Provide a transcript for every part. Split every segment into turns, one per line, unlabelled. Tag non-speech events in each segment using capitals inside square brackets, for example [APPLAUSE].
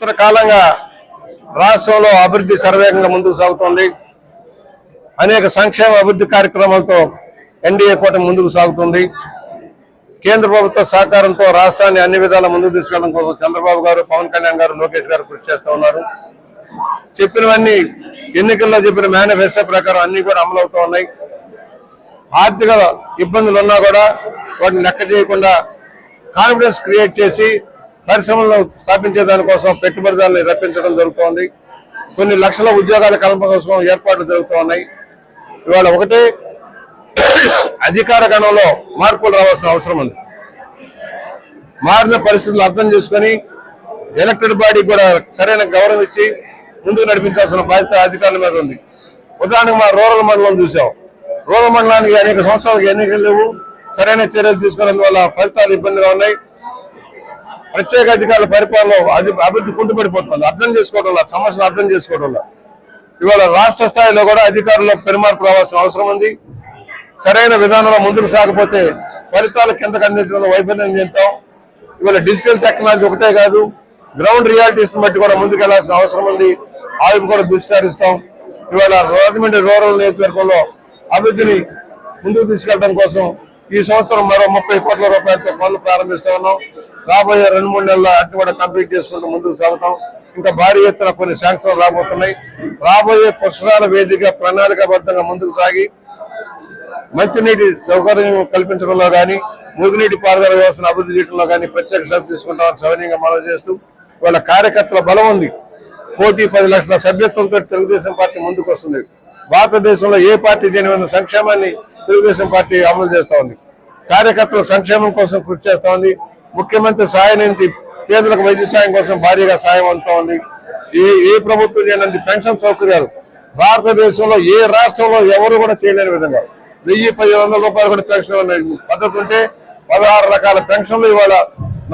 సంవత్సర కాలంగా రాష్ట్రంలో అభివృద్ధి సర్వేగంగా ముందుకు సాగుతోంది. అనేక సంక్షేమ అభివృద్ధి కార్యక్రమాలతో ఎన్డీఏ కూటమి ముందుకు సాగుతుంది. కేంద్ర ప్రభుత్వ సహకారంతో రాష్ట్రాన్ని అన్ని విధాల ముందుకు తీసుకెళ్ళడం కోసం చంద్రబాబు గారు పవన్ కళ్యాణ్ గారు లోకేష్ గారు కృషి చేస్తూ ఉన్నారు. చెప్పినవన్నీ ఎన్నికల్లో చెప్పిన మేనిఫెస్టో ప్రకారం అన్ని కూడా అమలు అవుతూ ఉన్నాయి. ఆర్థిక ఇబ్బందులు ఉన్నా కూడా వాటిని లెక్క చేయకుండా కాన్ఫిడెన్స్ క్రియేట్ చేసి పరిశ్రమలను స్థాపించే దానికోసం పెట్టుబడిదారులను రప్పించడం జరుగుతోంది. కొన్ని లక్షల ఉద్యోగాల కల్పన కోసం ఏర్పాట్లు జరుగుతున్నాయి. ఇవాళ ఒకటే అధికార గణంలో మార్పులు రావాల్సిన అవసరం ఉంది. మారిన పరిస్థితులు అర్థం చేసుకొని ఎలక్టెడ్ బాడీ కూడా సరైన గౌరవం ఇచ్చి ముందుకు నడిపించాల్సిన బాధ్యత అధికారుల మీద ఉంది. ఉదాహరణకు మా రూరల్ మండలం చూసాం. రూరల్ మండలానికి అనేక సంవత్సరాలకు ఎన్నికలు లేవు. సరైన చర్యలు తీసుకున్నందువల్ల ఫలితాలు ఇబ్బందిగా ఉన్నాయి. ప్రత్యేక అధికారుల పరిపాలన అది అభివృద్ధి కుంటుపడిపోతుంది. అర్థం చేసుకోవడం వల్ల సమస్యలు అర్థం చేసుకోవడం వల్ల ఇవాళ రాష్ట్ర స్థాయిలో కూడా అధికారుల్లో పెరుమార్పు రావాల్సిన అవసరం ఉంది. సరైన విధానంలో ముందుకు సాగపోతే ఫలితాలు కిందకు అందించడంలో వైఫల్యం చెందుతాం. ఇవాళ డిజిటల్ టెక్నాలజీ ఒకటే కాదు గ్రౌండ్ రియాలిటీస్ బట్టి కూడా ముందుకు వెళ్ళాల్సిన అవసరం ఉంది. ఆవిపు కూడా దృష్టి సారిస్తాం ఇవాళ రాజమండ్రి రూరల్ నియోజకవర్గంలో అభివృద్ధిని ముందుకు తీసుకెళ్ళడం కోసం ఈ సంవత్సరం మరో ముప్పై కోట్ల రూపాయలతో పనులు ప్రారంభిస్తా ఉన్నాం. రాబోయే రెండు మూడు నెలల అటు కూడా కంప్లీట్ చేసుకుంటూ ముందుకు సాగుతాం. ఇంకా భారీ ఎత్తున కొన్ని శాంక్షన్లు రాబోతున్నాయి. రాబోయే పుష్కరాల వేదిక ప్రణాళికాబద్ధంగా ముందుకు సాగి మంచినీటి సౌకర్యం కల్పించడంలో కానీ మురుగునీటి పారుదల వ్యవస్థను అభివృద్ధి చేయడంలో కానీ ప్రత్యేక శ్రద్ధ తీసుకుంటామని సవనీయంగా మనం చేస్తూ వాళ్ళ కార్యకర్తల బలం ఉంది. కోటి పది లక్షల సభ్యత్వంతో తెలుగుదేశం పార్టీ ముందుకు వస్తుంది. భారతదేశంలో ఏ పార్టీ దేనివైన సంక్షేమాన్ని తెలుగుదేశం పార్టీ అమలు చేస్తూ ఉంది? కార్యకర్తల సంక్షేమం కోసం కృషి చేస్తూ ఉంది. ముఖ్యమంత్రి సాయం ఏంటి పేదలకు వైద్య సాయం కోసం భారీగా సాయం అందుతా ఉంది. ఏ ఏ ప్రభుత్వం చేయనంది పెన్షన్ సౌకర్యాలు భారతదేశంలో ఏ రాష్ట్రంలో ఎవరు కూడా చేయలేని విధంగా వెయ్యి పది వందల రూపాయలు కూడా పెన్షన్ ఉన్నాయి పద్ధతి ఉంటే పదహారు రకాల పెన్షన్లు ఇవాళ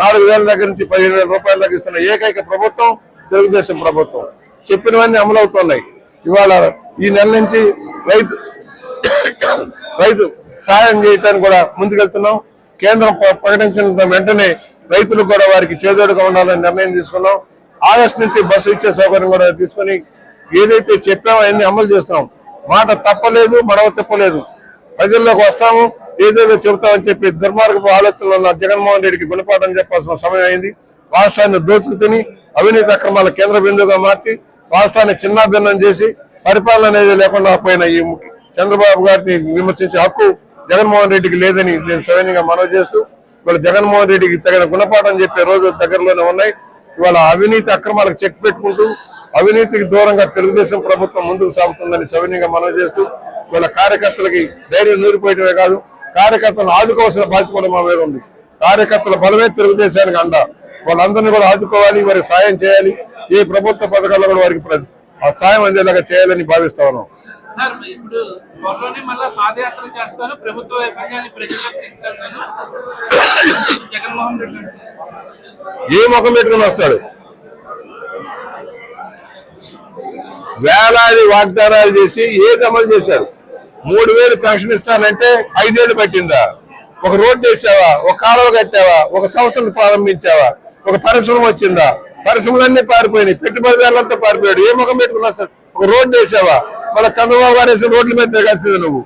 నాలుగు వేల దగ్గర నుంచి పదిహేను వేల రూపాయల దగ్గర ఇస్తున్న ఏకైక ప్రభుత్వం తెలుగుదేశం ప్రభుత్వం. చెప్పినవన్నీ అమలు అవుతున్నాయి ఇవాళ ఈ నెల నుంచి రైతు [COUGHS] రైతు సాయం చేయడానికి కూడా ముందుకెళ్తున్నాం. కేంద్రం ప- ప్రకటించిన వెంటనే రైతులు కూడా వారికి చేదోడుగా ఉండాలని నిర్ణయం తీసుకున్నాం. ఆగస్టు నుంచి బస్సు ఇచ్చే సౌకర్యం కూడా తీసుకొని ఏదైతే చెప్పామో అవన్నీ అమలు చేస్తాం. మాట తప్పలేదు మడవ తిప్పలేదు. ప్రజల్లోకి వస్తాము ఏదేదో చెబుతామని చెప్పి దుర్మార్గపు ఆలోచనలో ఉన్న జగన్మోహన్ రెడ్డికి గుణపాఠం చెప్పాల్సిన సమయం అయింది. రాష్ట్రాన్ని దోచుకు తిని అవినీతి అక్రమాల కేంద్ర బిందువుగా మార్చి రాష్ట్రాన్ని చిన్నాభిన్నం చేసి పరిపాలన అనేది లేకుండా పోయిన ఈ ముఖ్య- చంద్రబాబు గారిని విమర్శించే హక్కు జగన్మోహన్ రెడ్డికి లేదని నేను సవ్యంగా మనవి చేస్తూ ఇవాళ జగన్మోహన్ రెడ్డికి తగిన గుణపాఠం చెప్పే రోజు దగ్గరలోనే ఉన్నాయి. ఇవాళ అవినీతి అక్రమాలకు చెక్ పెట్టుకుంటూ అవినీతికి దూరంగా తెలుగుదేశం ప్రభుత్వం ముందుకు సాగుతుందని సవినీయంగా మనవి చేస్తూ ఇవాళ కార్యకర్తలకి ధైర్యం నూరిపోయటమే కాదు కార్యకర్తలను ఆదుకోవాల్సిన బాధ్యత కూడా మా మీద ఉంది. కార్యకర్తల బలమే తెలుగుదేశానికి అండ. వాళ్ళందరినీ కూడా ఆదుకోవాలి వారికి సాయం చేయాలి. ఏ ప్రభుత్వ పథకాల్లో కూడా వారికి ఆ సాయం అందేలాగా చేయాలని భావిస్తా ఉన్నాం.
సార్ ఇప్పుడు త్వరలోనే మళ్ళీ పాదయాత్ర చేస్తాను. ప్రభుత్వ వైఫల్యాన్ని ప్రజలకు తీసుకెళ్తాను. జగన్మోహన్ రెడ్డి
ఏ ముఖం పెట్టుకుని వస్తాడు? వేలాది వాగ్దానాలు చేసి ఏది అమలు చేశారు? మూడు వేలు పెన్షన్ ఇస్తానంటే ఐదేళ్ళు పట్టిందా? ఒక రోడ్డు వేసావా? ఒక కాలువ కట్టావా? ఒక సంస్థను ప్రారంభించావా? ఒక పరిశ్రమ వచ్చిందా? పరిశ్రమలన్నీ పారిపోయినాయి. పెట్టుబడిదారులంతా పారిపోయాడు. ఏ ముఖం పెట్టుకుని వస్తాడు? ఒక రోడ్డు వేసావా? మళ్ళీ చంద్రబాబు గారు వేసిన రోడ్ల మీద తిరగాల్సింది నువ్వు.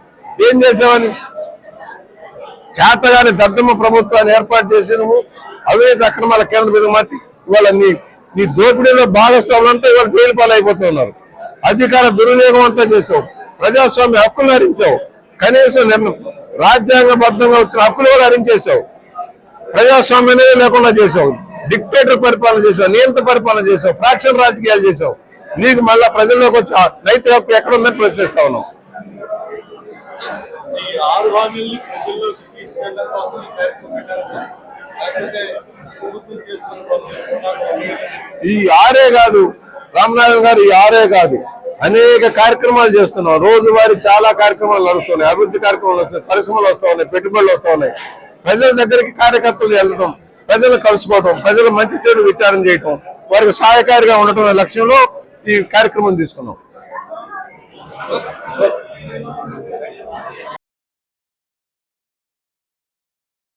ఏం చేసావని? చేతగాని దద్దమ్మ ప్రభుత్వాన్ని ఏర్పాటు చేసి నువ్వు అవినీతి అక్రమాల కేంద్ర మీద మార్చి ఇవాళ నీ నీ దోపిడీలో భాగస్వాములంతా ఇవాళ జైలు పాలైపోతున్నారు. అధికార దుర్వినియోగం అంతా చేసావు. ప్రజాస్వామ్య హక్కులు హరించావు. కనీసం నిర్ణయం రాజ్యాంగబద్ధంగా వచ్చిన హక్కులు కూడా హరించేసావు ప్రజాస్వామ్యమే లేకుండా చేసావు డిక్టేటర్ పరిపాలన చేసావు నియంత్ర పరిపాలన చేసావు ఫ్రాక్షన్ రాజకీయాలు చేసావు నీకు మళ్ళా ప్రజల్లోకి వచ్చి రైతు హక్కు ఎక్కడ ఉందని ప్రశ్నిస్తా ఉన్నావు? ఈ ఆరు కాదు రామనారాయణ గారు ఈ ఆరే కాదు. అనేక కార్యక్రమాలు చేస్తున్నాం రోజువారీ చాలా కార్యక్రమాలు నడుస్తున్నాయి. అభివృద్ధి కార్యక్రమాలు వస్తున్నాయి. పరిశ్రమలు వస్తా ఉన్నాయి. పెట్టుబడులు వస్తా ఉన్నాయి. ప్రజల దగ్గరికి కార్యకర్తలు వెళ్ళడం ప్రజలు కలుసుకోవడం ప్రజలు మంచి చెడు విచారం చేయటం వారికి సహాయకారిగా ఉండటం అనే లక్ష్యంలో ఈ కార్యక్రమం తీసుకున్నాం.